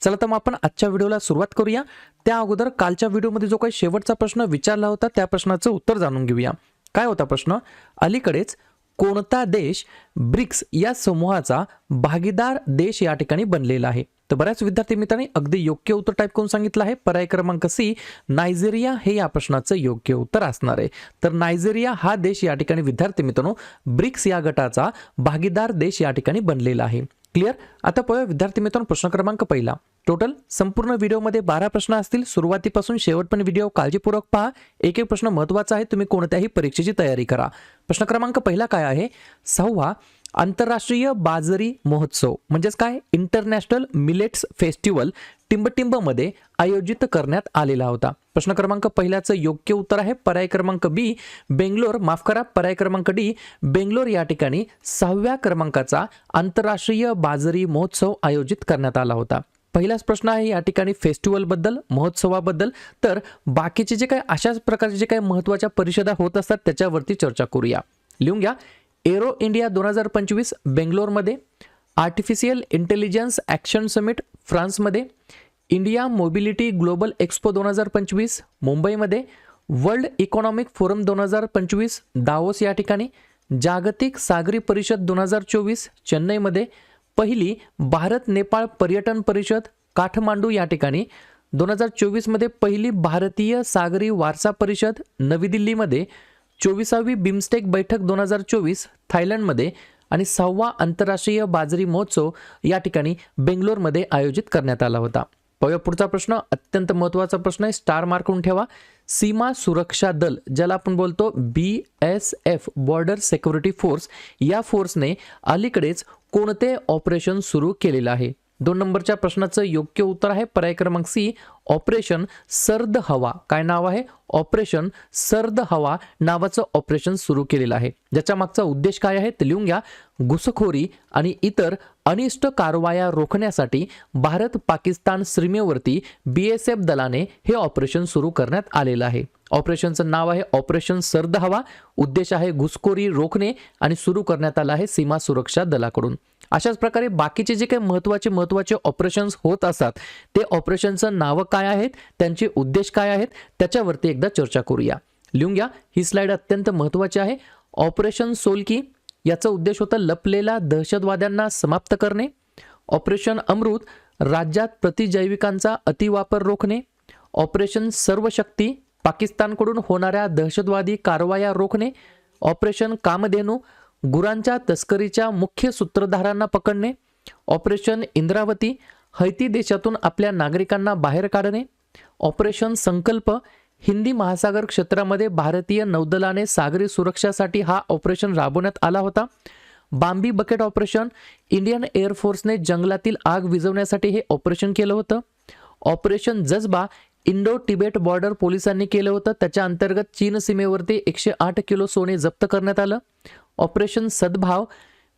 चला तर मग आपण आजच्या व्हिडिओला सुरुवात करूया. त्या अगोदर कालच्या व्हिडिओमध्ये जो काही शेवटचा प्रश्न विचारला होता त्या प्रश्नाचं उत्तर जाणून घेऊया. काय होता प्रश्न? अलीकडेच कोणता देश ब्रिक्स या समूहाचा भागीदार देश या ठिकाणी बनलेला आहे? तर बऱ्याच विद्यार्थी मित्रांनी अगदी योग्य उत्तर टाईप करून सांगितलं आहे. पर्याय क्रमांक सी नायजेरिया हे या प्रश्नाचं योग्य उत्तर असणार आहे. तर नायजेरिया हा देश या ठिकाणी विद्यार्थी मित्रांनो ब्रिक्स या गटाचा भागीदार देश या ठिकाणी बनलेला आहे. क्लिअर आता पाहूया विद्यार्थी मित्रांनो प्रश्न क्रमांक पहिला टोटल संपूर्ण व्हिडिओमध्ये बारा प्रश्न असतील. सुरुवातीपासून शेवटपर्यंत व्हिडिओ काळजीपूर्वक पहा. एक एक प्रश्न महत्त्वाचा आहे तुम्ही कोणत्याही परीक्षेची तयारी करा. प्रश्न क्रमांक पहिला काय आहे? सहावा आंतरराष्ट्रीय बाजरी महोत्सव. म्हणजेच काय? इंटरनॅशनल मिलेट्स फेस्टिवल टिंबटिंबमध्ये आयोजित करण्यात आलेला होता. प्रश्न क्रमांक पहिल्याचं योग्य उत्तर आहे. पर्याय क्रमांक बी बेंगलोर. माफ करा पर्याय क्रमांक डी बेंगलोर या ठिकाणी सहाव्या क्रमांकाचा आंतरराष्ट्रीय बाजरी महोत्सव आयोजित करण्यात आला होता. पहिलाच प्रश्न आहे या ठिकाणी फेस्टिवलबद्दल महोत्सवाबद्दल. तर बाकीचे जे काही अशाच प्रकारचे जे काही महत्त्वाच्या परिषदा होत असतात त्याच्यावरती चर्चा करूया. लिहून घ्या. एरो इंडिया दोन हजार पंचवीस बेंगलोरमध्ये आर्टिफिशियल इंटेलिजन्स ॲक्शन समिट फ्रान्समध्ये इंडिया मोबिलिटी ग्लोबल एक्सपो दोन हजार पंचवीस मुंबईमध्ये वर्ल्ड इकॉनॉमिक फोरम दोन हजार पंचवीस दावोस या ठिकाणी जागतिक सागरी परिषद दोन हजार चोवीस चेन्नईमध्ये पहिली भारत नेपाळ पर्यटन परिषद काठमांडू या ठिकाणी. दोन हजार चोवीसमध्ये पहिली भारतीय सागरी वारसा परिषद नवी दिल्लीमध्ये. चोवीसावी बिमस्टेक बैठक दोन हजार चोवीस थायलंडमध्ये. आणि सहावा आंतरराष्ट्रीय बाजरी महोत्सव या ठिकाणी बेंगलोरमध्ये आयोजित करण्यात आला होता. पाहूया पुढचा प्रश्न. अत्यंत महत्त्वाचा प्रश्न आहे. स्टार मार्कून ठेवा. सीमा सुरक्षा दल ज्याला आपण बोलतो B S F border security force या फोर्सने अलीकडेच कोणते ऑपरेशन सुरू केलेलं आहे? दोन नंबरच्या प्रश्नाचं योग्य उत्तर आहे पर्याय क्रमांक सी ऑपरेशन सर्द हवा. काय नाव आहे? ऑपरेशन सर्द हवा नावाचं ऑपरेशन सुरू केलेलं आहे. ज्याच्या मागचा उद्देश काय आहे ते लिहून घ्या. घुसखोरी आणि इतर अनिष्ट कारवाया रोखण्यासाठी भारत पाकिस्तान सीमेवरती बी एस एफ दलाने हे ऑपरेशन सुरू करण्यात आलेलं आहे. ऑपरेशनचं नाव आहे ऑपरेशन सर्द हवा. उद्देश आहे घुसखोरी रोखणे आणि सुरू करण्यात आलं आहे सीमा सुरक्षा दलाकडून. अशाच प्रकारे बाकीचे जे काही महत्त्वाचे महत्त्वाचे ऑपरेशन्स होत असतात ते ऑपरेशनचं नावं काय आहेत त्यांचे उद्देश काय आहेत त्याच्यावरती एकदा चर्चा करूया. लिहून घ्या ही स्लाइड अत्यंत महत्त्वाची आहे. ऑपरेशन सोलकी याचा उद्देश होता लपलेल्या दहशतवाद्यांना समाप्त करणे. ऑपरेशन अमृत राज्यात प्रतिजैविकांचा अतिवापर रोखणे. ऑपरेशन सर्वशक्ती पाकिस्तानकडून होणाऱ्या दहशतवादी कारवाया रोखणे ऑपरेशन कामधेनू गुरांच्या तस्करीच्या मुख्य सूत्रधारांना पकडणे ऑपरेशन इंद्रावती हैती देशातून आपल्या नागरिकांना बाहेर काढणे ऑपरेशन संकल्प हिंदी महासागर क्षेत्रामध्ये भारतीय नौदलाने सागरी सुरक्षासाठी हा ऑपरेशन राबवण्यात आला होता. बांबी बकेट ऑपरेशन इंडियन एअरफोर्सने जंगलातील आग विझवण्यासाठी हे ऑपरेशन केलं होतं. ऑपरेशन जज्बा इंडो तिबेट बॉर्डर पोलिसांनी केलं होतं. त्याच्या अंतर्गत चीन सीमेवरती एकशे आठ किलो सोने जप्त करण्यात आलं. ऑपरेशन सद्भाव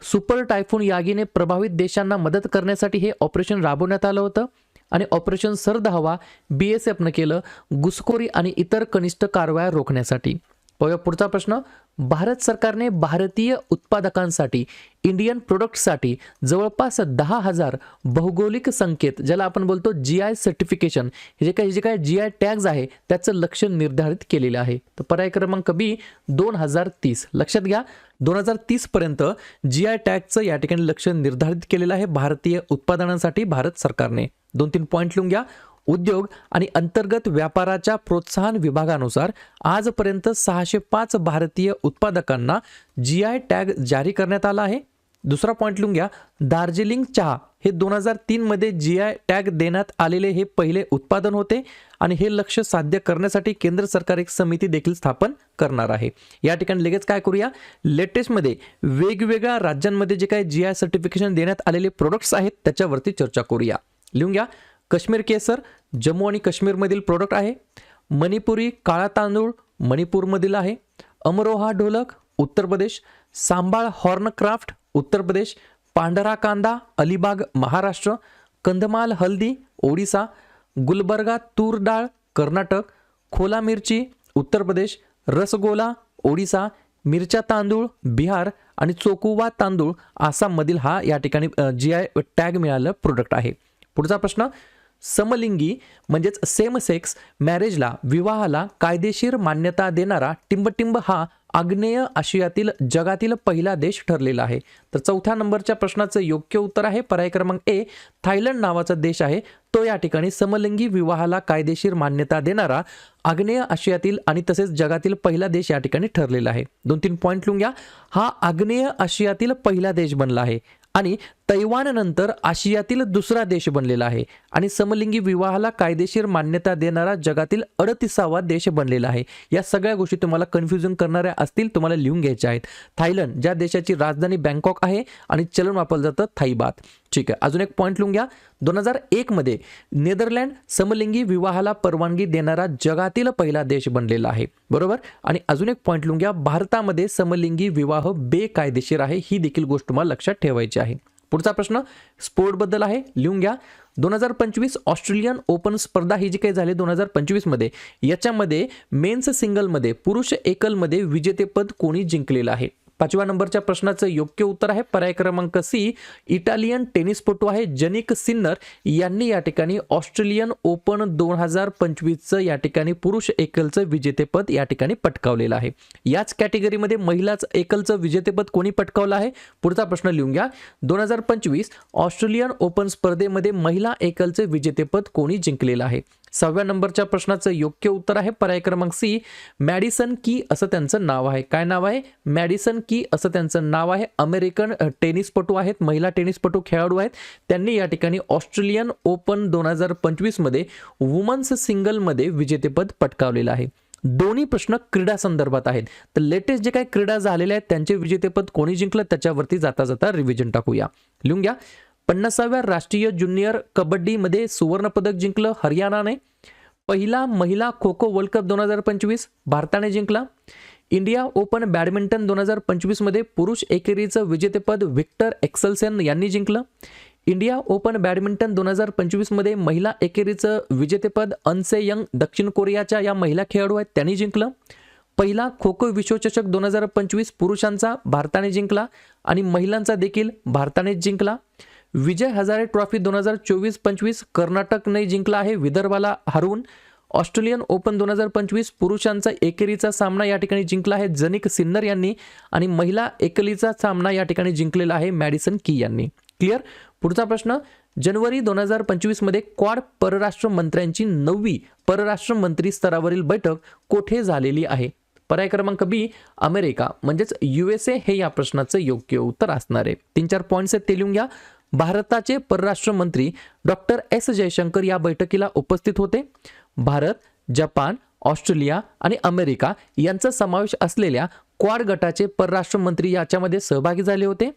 सुपर टायफून यागीने प्रभावित देशांना मदत करण्यासाठी हे ऑपरेशन राबवण्यात आलं होतं. आणि ऑपरेशन सरद हवा बी एस एफनं केलं घुसखोरी आणि इतर कनिष्ठ कारवाया रोखण्यासाठी. बघा पुढचा प्रश्न. भारत सरकारने भारतीय उत्पादकांसाठी इंडियन प्रोडक्ट्ससाठी जवळपास दहा हजार भौगोलिक संकेत ज्याला आपण बोलतो जी आय सर्टिफिकेशन हे जे काही जे काही जी आय टॅग्स आहे त्याचं लक्ष निर्धारित केलेलं आहे. तर पर्याय क्रमांक बी दोन हजार तीस. लक्षात घ्या दोन हजार तीसपर्यंत जी आय टॅगचं या ठिकाणी लक्ष निर्धारित केलेलं आहे भारतीय उत्पादनांसाठी भारत सरकारने. दोन तीन पॉईंट लिहून घ्या. उद्योग आणि अंतर्गत व्यापाराच्या प्रोत्साहन विभागानुसार आजपर्यंत सहाशे पाच भारतीय उत्पादकांना जी आय टॅग जारी करण्यात आला आहे. दुसरा पॉईंट लिहून घ्या. दार्जिलिंग चहा हे दोन हजार तीनमध्ये जी आय टॅग देण्यात आलेले हे पहिले उत्पादन होते आणि हे लक्ष साध्य करण्यासाठी केंद्र सरकार एक समिती देखील स्थापन करणार आहे. या ठिकाणी लगेच काय करूया? लेटेस्टमध्ये वेगवेगळ्या राज्यांमध्ये जे काही जी आय सर्टिफिकेशन देण्यात आलेले प्रोडक्ट्स आहेत त्याच्यावरती चर्चा करूया. लिहून घ्या. काश्मीर केसर जम्मू आणि काश्मीरमधील प्रोडक्ट आहे. मणिपुरी काळा तांदूळ मणिपूरमधील आहे. अमरोहा ढोलक उत्तर प्रदेश. सांबाळ हॉर्नक्राफ्ट उत्तर प्रदेश. पांढरा कांदा अलिबाग महाराष्ट्र. कंदमाल हल्दी ओडिसा. गुलबर्गा तूर डाळ कर्नाटक. खोला मिरची उत्तर प्रदेश. रसगोला ओडिसा. मिरच्या तांदूळ बिहार. आणि चोकुवा तांदूळ आसाममधील हा या ठिकाणी जी आय टॅग मिळालं प्रोडक्ट आहे. पुढचा प्रश्न समलिंगी म्हणजेच सेम सेक्स मॅरेजला विवाहाला कायदेशीर मान्यता देणारा टिंबटिंब हा आग्नेय आशियातील जगातील पहिला देश ठरलेला आहे. तर चौथ्या नंबरच्या प्रश्नाचं योग्य उत्तर आहे. पर्याय क्रमांक ए थायलंड नावाचा देश आहे. तो या ठिकाणी समलिंगी विवाहाला कायदेशीर मान्यता देणारा आग्नेय आशियातील आणि तसेच जगातील पहिला देश या ठिकाणी ठरलेला आहे. दोन तीन पॉईंट लिहून घ्या हा आग्नेय आशियातील पहिला देश बनला आहे. आणि तैवाननंतर आशियातील दुसरा देश बनलेला आहे आणि समलिंगी विवाहाला कायदेशीर मान्यता देणारा जगातील अडतिसावा देश बनलेला आहे. या सगळ्या गोष्टी तुम्हाला कन्फ्युजन करणाऱ्या असतील तुम्हाला लिहून घ्यायच्या आहेत. थायलंड ज्या देशाची राजधानी बँकॉक आहे आणि चलन वापरलं जातं थाईबात. ठीक आहे अजून एक पॉईंट लिहून घ्या. दोन हजार एकमध्ये नेदरलँड समलिंगी विवाहाला परवानगी देणारा जगातील पहिला देश बनलेला आहे. बरोबर? आणि अजून एक पॉईंट लिहून घ्या. भारतामध्ये समलिंगी विवाह बेकायदेशीर आहे. ही देखील गोष्ट तुम्हाला लक्षात ठेवायची आहे. पुढचा प्रश्न स्पोर्टबद्दल आहे लिहून घ्या. दोन हजार पंचवीस ऑस्ट्रेलियन ओपन स्पर्धा ही जी काही झाली दोन हजार पंचवीसमध्ये याच्यामध्ये मेन्स सिंगलमध्ये पुरुष एकलमध्ये विजेतेपद कोणी जिंकलेलं आहे? पाचव्या नंबरच्या प्रश्नाचं योग्य उत्तर आहे. पर्याय क्रमांक सी इटालियन टेनिसपटू आहे जनिक सिन्नर. यांनी या ठिकाणी ऑस्ट्रेलियन ओपन दोन हजार पंचवीसचं या ठिकाणी पुरुष एकलचं विजेतेपद या ठिकाणी पटकावलेलं आहे. याच कॅटेगरीमध्ये महिलाच एकलचं विजेतेपद कोणी पटकावलं आहे? पुढचा प्रश्न लिहून घ्या. दोन हजार पंचवीस ऑस्ट्रेलियन ओपन स्पर्धेमध्ये महिला एकलचं विजेतेपद कोणी जिंकलेलं आहे? सहाव्या नंबरच्या प्रश्नाचं योग्य उत्तर आहे पर्याय क्रमांक सी मॅडिसन की असं त्यांचं नाव आहे. काय नाव आहे? मॅडिसन की असं त्यांचं नाव आहे. अमेरिकन टेनिसपटू आहेत महिला टेनिसपटू खेळाडू आहेत. त्यांनी या ठिकाणी ऑस्ट्रेलियन ओपन दोन हजार पंचवीसमध्ये वुमन्स सिंगलमध्ये विजेतेपद पटकावलेलं आहे. दोन्ही प्रश्न क्रीडा संदर्भात आहेत. तर लेटेस्ट जे काही क्रीडा झालेल्या आहेत त्यांचे विजेतेपद कोणी जिंकलं? त्याच्यावरती जाता जाता रिव्हिजन टाकूया. लिहून घ्या. पन्नासाव्या राष्ट्रीय ज्युनियर कबड्डीमध्ये सुवर्णपदक जिंकलं हरियाणाने. पहिला महिला खो खो वर्ल्ड कप दोन हजार पंचवीस भारताने जिंकला. इंडिया ओपन बॅडमिंटन दोन हजार पंचवीसमध्ये पुरुष एकेरीचं विजेतेपद व्हिक्टर एक्सलसेन यांनी जिंकलं. इंडिया ओपन बॅडमिंटन दोन हजार पंचवीसमध्ये महिला एकेरीचं विजेतेपद अनसे यंग दक्षिण कोरियाच्या या महिला खेळाडू आहेत त्यांनी जिंकलं. पहिला खो खो विश्वचषक दोन हजार पंचवीस पुरुषांचा भारताने जिंकला आणि महिलांचा देखील भारतानेच जिंकला. विजय हजारे ट्रॉफी दोन हजार चोवीस पंचवीस कर्नाटकने जिंकला आहे. विदर्भाला हरवून ऑस्ट्रेलियन ओपन दोन हजार पंचवीस पुरुषांचा एकेरीचा सामना या ठिकाणी जिंकला आहे. जनिक सिन्नर यांनी आणि महिला एकलीचा सामना या ठिकाणी जिंकलेला आहे मॅडिसन की यांनी. क्लिअर? पुढचा प्रश्न. जानेवारी दोन हजार पंचवीसमध्ये क्वाड परराष्ट्र मंत्र्यांची नववी परराष्ट्र मंत्री स्तरावरील बैठक कोठे झालेली आहे? पर्याय क्रमांक बी अमेरिका. म्हणजेच युएसए हे या प्रश्नाचं योग्य उत्तर असणार आहे. तीन चार पॉईंट्स आहेत ते लिहून घ्या. भारताचे परराष्ट्र मंत्री डॉक्टर एस. जयशंकर या बैठकीला उपस्थित होते. भारत जपान ऑस्ट्रेलिया आणि अमेरिका यांचा समावेश असलेल्या क्वाड गटाचे परराष्ट्र मंत्री याच्यामध्ये सहभागी झाले होते.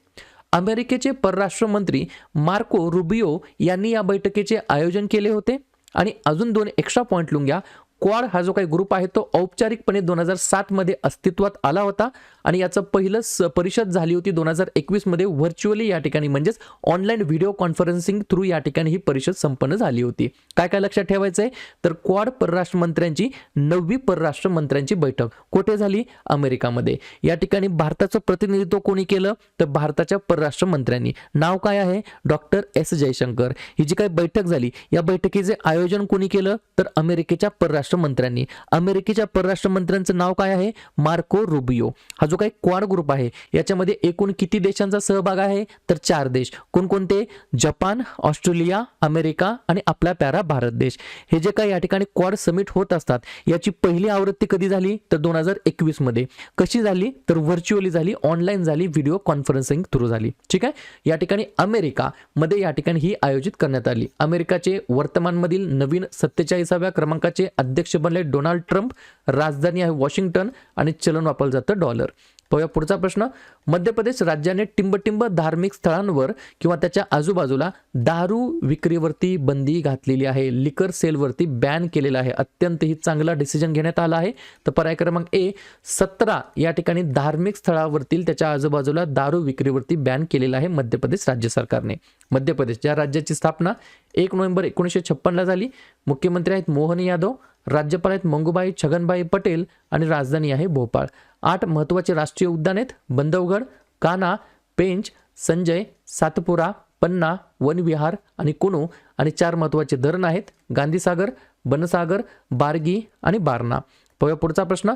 अमेरिकेचे परराष्ट्र मंत्री मार्को रुबिओ यांनी या बैठकीचे आयोजन केले होते. आणि अजून दोन एक्स्ट्रा पॉईंट लुंग्या क्वाड हा जो काही ग्रुप आहे तो औपचारिकपणे दोन हजार सातमध्ये अस्तित्वात आला होता आणि याचं पहिलं स परिषद झाली होती दोन हजार एकवीसमध्ये व्हर्च्युअली या ठिकाणी. म्हणजेच ऑनलाईन व्हिडिओ कॉन्फरन्सिंग थ्रू या ठिकाणी ही परिषद संपन्न झाली होती. काय काय लक्षात ठेवायचं आहे तर क्वाड परराष्ट्र मंत्र्यांची नववी परराष्ट्र मंत्र्यांची बैठक कुठे झाली? अमेरिकामध्ये. या ठिकाणी भारताचं प्रतिनिधित्व कोणी केलं? तर भारताच्या परराष्ट्र मंत्र्यांनी. नाव काय आहे? Doctor S Jaishankar. ही जी काही बैठक झाली या बैठकीचे आयोजन कोणी केलं? तर अमेरिकेच्या परराष्ट्र मंत्र्यांनी अमेरिकेच्या परराष्ट्र मंत्र्यांचं नाव काय आहे? Marco Rubio. हा जो काही क्वाड ग्रुप आहे याच्यामध्ये एकूण किती देशांचा सहभाग आहे? तर चार देश. कोणकोणते? जपान ऑस्ट्रेलिया अमेरिका आणि आपला प्यारा भारत देश. हे जे काही या ठिकाणी क्वाड समिट होत असतात याची पहिली आवृत्ती कधी झाली? तर दोन हजार एकवीसमध्ये. कशी झाली? तर व्हर्च्युअली झाली ऑनलाईन झाली व्हिडिओ कॉन्फरन्सिंग थ्रू झाली. ठीक आहे? या ठिकाणी अमेरिका मध्ये या ठिकाणी ही आयोजित करण्यात आली. अमेरिकाचे वर्तमानमधील नवीन सत्तेचाळीसाव्या क्रमांकाचे अध्यक्ष बनले डोनाल्ड ट्रम्प राजधानी आहे वॉशिंग्टन आणि चलन वापरलं जातं डॉलर. पाहूया पुढचा प्रश्न मध्य प्रदेश राज्याने टिंबटिंब धार्मिक स्थळांवर किंवा त्याच्या आजूबाजूला दारू विक्रीवरती बंदी घातलेली आहे. लिकर सेलवरती बॅन केलेला आहे. अत्यंत ही चांगला डिसिजन घेण्यात आला आहे. तर पर्याय क्रमांक ए सतरा या ठिकाणी धार्मिक स्थळावरतील त्याच्या आजूबाजूला दारू विक्रीवरती बॅन केलेला आहे मध्य प्रदेश राज्य सरकारने. मध्य प्रदेश ज्या राज्याची स्थापना एक नोव्हेंबर एकोणीसशे छप्पनला झाली मुख्यमंत्री आहेत मोहन यादव राज्यपाल आहेत मंगूबाई छगनबाई पटेल आणि राजधानी आहे भोपाळ. आठ महत्त्वाचे राष्ट्रीय उद्यान आहेत बंधवगड काना पेंच संजय सातपुरा पन्ना वनविहार आणि कुनो आणि चार महत्त्वाचे धरण आहेत गांधीसागर बनसागर बारगी आणि बारणा. पाहूया पुढचा प्रश्न.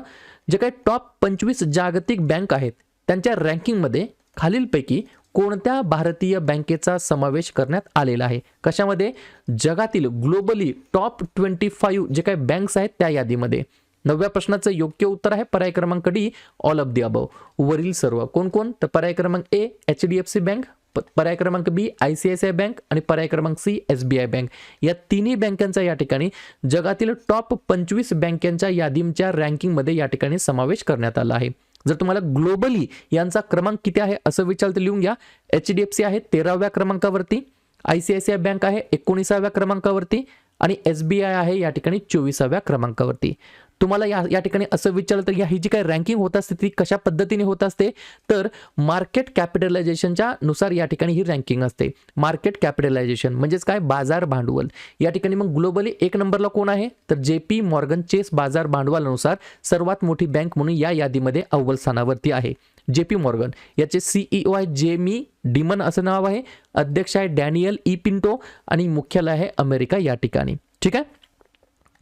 जे काही टॉप पंचवीस जागतिक बँक आहेत त्यांच्या रँकिंगमध्ये खालीलपैकी कोणत्या भारतीय बँकेचा समावेश करण्यात आलेला आहे? कशामध्ये? जगातील ग्लोबली टॉप ट्वेंटी फाईव्ह जे काही बँक्स आहेत त्या यादीमध्ये. नवव्या प्रश्नाचं योग्य उत्तर आहे पर्याय क्रमांक D all of the above. वरील सर्व. कोण कोण? तर पर्याय क्रमांक A H D F C bank प- पर्याय क्रमांक B I C I C I bank आणि पर्याय क्रमांक C S B I bank. या तिन्ही बँकांचा या ठिकाणी जगातील टॉप पंचवीस बँकांच्या यादींच्या रँकिंगमध्ये या ठिकाणी समावेश करण्यात आला आहे. जर तुम्हाला ग्लोबली यांचा क्रमांक किती आहे असं विचार तर लिहून घ्या. एच डी एफ सी आहे तेराव्या क्रमांकावरती I C I C I bank आहे एकोणीसाव्या क्रमांकावरती आणि एस बी आय आहे या ठिकाणी चोवीसाव्या क्रमांकावरती. तुम्हाला या या ठिकाणी असं विचारलं तर या ही जी काही रँकिंग होत असते ती कशा पद्धतीने होत असते? तर मार्केट कॅपिटलायझेशनच्या नुसार या ठिकाणी ही रँकिंग असते. मार्केट कॅपिटलायझेशन म्हणजेच काय? बाजार भांडवल. या ठिकाणी मग ग्लोबली एक नंबरला कोण आहे? तर जे पी मॉर्गन चेस बाजार भांडवलानुसार सर्वात मोठी बँक म्हणून या यादीमध्ये अव्वल स्थानावरती आहे. J P Morgan. याचे सीईओ आहे जेमी डिमन असं नाव आहे. अध्यक्ष आहे डॅनियल ई पिंटो आणि मुख्यालय आहे अमेरिका या ठिकाणी. ठीक आहे?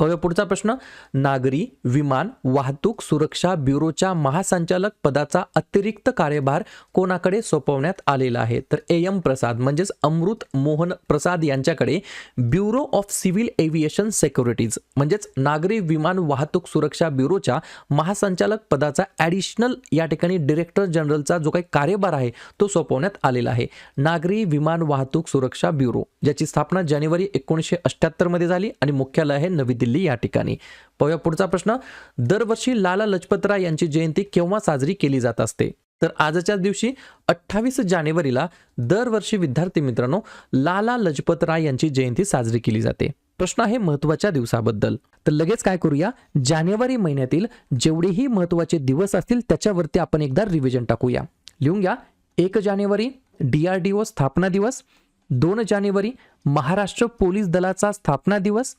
बघा पुढचा प्रश्न. नागरी विमान वाहतूक सुरक्षा ब्युरोच्या महासंचालक पदाचा अतिरिक्त कार्यभार कोणाकडे सोपवण्यात आलेला आहे? तर ए. एम. प्रसाद म्हणजेच अमृत मोहन प्रसाद यांच्याकडे bureau of civil aviation securities म्हणजेच नागरी विमान वाहतूक सुरक्षा ब्युरोच्या महासंचालक पदाचा ॲडिशनल या ठिकाणी डिरेक्टर जनरलचा जो काही कार्यभार आहे तो सोपवण्यात आलेला आहे. नागरी विमान वाहतूक सुरक्षा ब्युरो ज्याची स्थापना जानेवारी एकोणीसशे अठ्ठ्याहत्तरमध्ये झाली आणि मुख्यालय आहे नवी दिल्ली. या ठिकाणी. पाहूया पुढचा प्रश्न. दरवर्षी लाला लजपतराय यांची जयंती केव्हा साजरी केली जात असते? तर आजच्या दिवशी अठ्ठावीस जानेवारीला दरवर्षी विद्यार्थी मित्रांनो लाला लजपतराय यांची जयंती साजरी केली जाते. प्रश्न आहे महत्त्वाच्या दिवसाबद्दल. तर लगेच काय करूया? जानेवारी महिन्यातील जेवढेही महत्त्वाचे दिवस असतील त्याच्यावरती आपण एकदा रिव्हिजन टाकूया. लिहून घ्या. एक जानेवारी डी आर डी ओ स्थापना दिवस. दोन जानेवारी महाराष्ट्र पोलीस दलाचा स्थापना दिवस.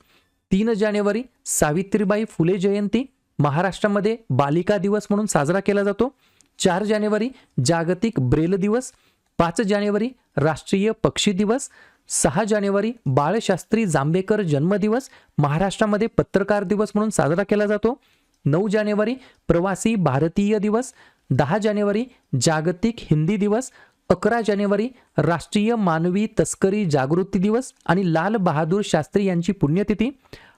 तीन जानेवारी सावित्रीबाई फुले जयंती महाराष्ट्रामध्ये बालिका दिवस म्हणून साजरा केला जातो. चार जानेवारी जागतिक ब्रेल दिवस. पाच जानेवारी राष्ट्रीय पक्षी दिवस. सहा जानेवारी बाळशास्त्री जांभेकर जन्मदिवस महाराष्ट्रामध्ये पत्रकार दिवस म्हणून साजरा केला जातो. नऊ जानेवारी प्रवासी भारतीय दिवस. दहा जानेवारी जागतिक हिंदी दिवस. अकरा जानेवारी राष्ट्रीय मानवी तस्करी जागृती दिवस आणि लाल बहादूर शास्त्री यांची पुण्यतिथी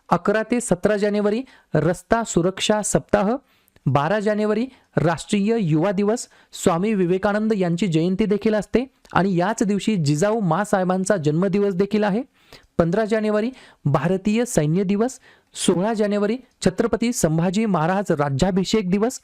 अकरा ते सतरा जानेवारी रस्ता सुरक्षा सप्ताह बारा जानेवारी राष्ट्रीय युवा दिवस स्वामी विवेकानंद यांची जयंती देखील असते आणि याच दिवशी जिजाऊ मासाहेबांचा जन्मदिवस देखील आहे. पंधरा जानेवारी भारतीय सैन्य दिवस सोळा जानेवारी छत्रपती संभाजी महाराज राज्याभिषेक दिवस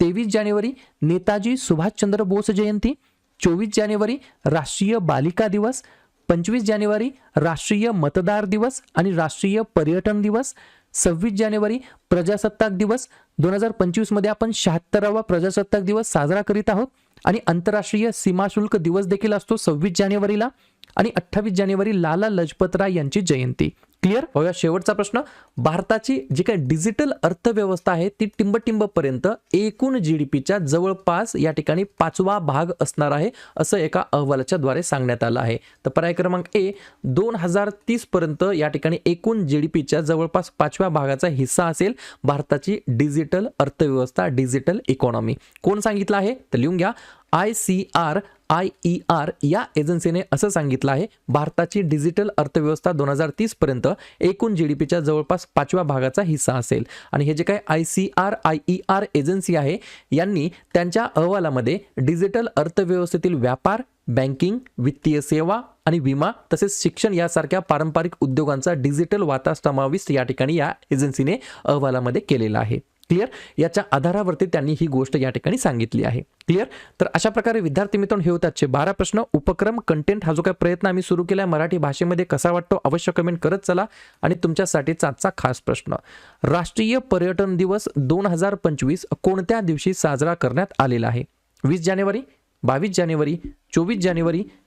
तेवीस जानेवारी नेताजी सुभाषचंद्र बोस जयंती चोवीस जानेवारी राष्ट्रीय बालिका दिवस पंचवीस जानेवारी राष्ट्रीय मतदार दिवस आणि राष्ट्रीय पर्यटन दिवस सव्वीस जानेवारी प्रजासत्ताक दिवस. दोन हजार पंचवीसमध्ये आपण शहात्तरावा प्रजासत्ताक दिवस साजरा करीत आहोत आणि आंतरराष्ट्रीय सीमाशुल्क दिवस देखील असतो सव्वीस जानेवारीला आणि अठ्ठावीस जानेवारी लाला लजपत राय यांची जयंती. क्लिअर? बघा शेवटचा प्रश्न. भारताची जी काही डिजिटल अर्थव्यवस्था आहे ती टिंबटिंबपर्यंत एकूण जी डी पीच्या जवळपास या ठिकाणी पाचवा भाग असणार आहे असं एका अहवालाच्या द्वारे सांगण्यात आलं आहे. तर पर्याय क्रमांक ए दोन हजार तीस पर्यंत या ठिकाणी एकूण जी डी पीच्या जवळपास पाचव्या भागाचा हिस्सा असेल भारताची डिजिटल अर्थव्यवस्था डिजिटल इकॉनॉमी. कोण सांगितलं आहे? तर लिहून घ्या. I C R I E R या एजन्सीने असं सांगितलं आहे भारताची डिजिटल अर्थव्यवस्था दोन हजार तीसपर्यंत एकूण जी डी पीच्या जवळपास पाचव्या भागाचा हिस्सा असेल. आणि हे जे काही I C R I E R agency आहे यांनी त्यांच्या अहवालामध्ये डिजिटल अर्थव्यवस्थेतील व्यापार बँकिंग वित्तीय सेवा आणि विमा तसेच शिक्षण यासारख्या पारंपरिक उद्योगांचा डिजिटल वाता समाविष्ट या ठिकाणी या एजन्सीने अहवालामध्ये केलेला आहे. क्लिअर याच्या आधारावरती त्यांनी ही गोष्ट या ठिकाणी सांगितली आहे. क्लिअर तर अशा प्रकारे विद्यार्थी मित्रांनो हे होतात बारा प्रश्न. उपक्रम कंटेंट हा जो काही प्रयत्न आम्ही सुरू केला आहे मराठी भाषेमध्ये कसा वाटतो अवश्य कमेंट करत चला. आणि तुमच्यासाठीचा आजचा खास प्रश्न. राष्ट्रीय पर्यटन दिवस दोन हजार पंचवीस कोणत्या दिवशी साजरा करण्यात आलेला आहे? वीस जानेवारी बावीस जानेवारी चोवीस जानेवारी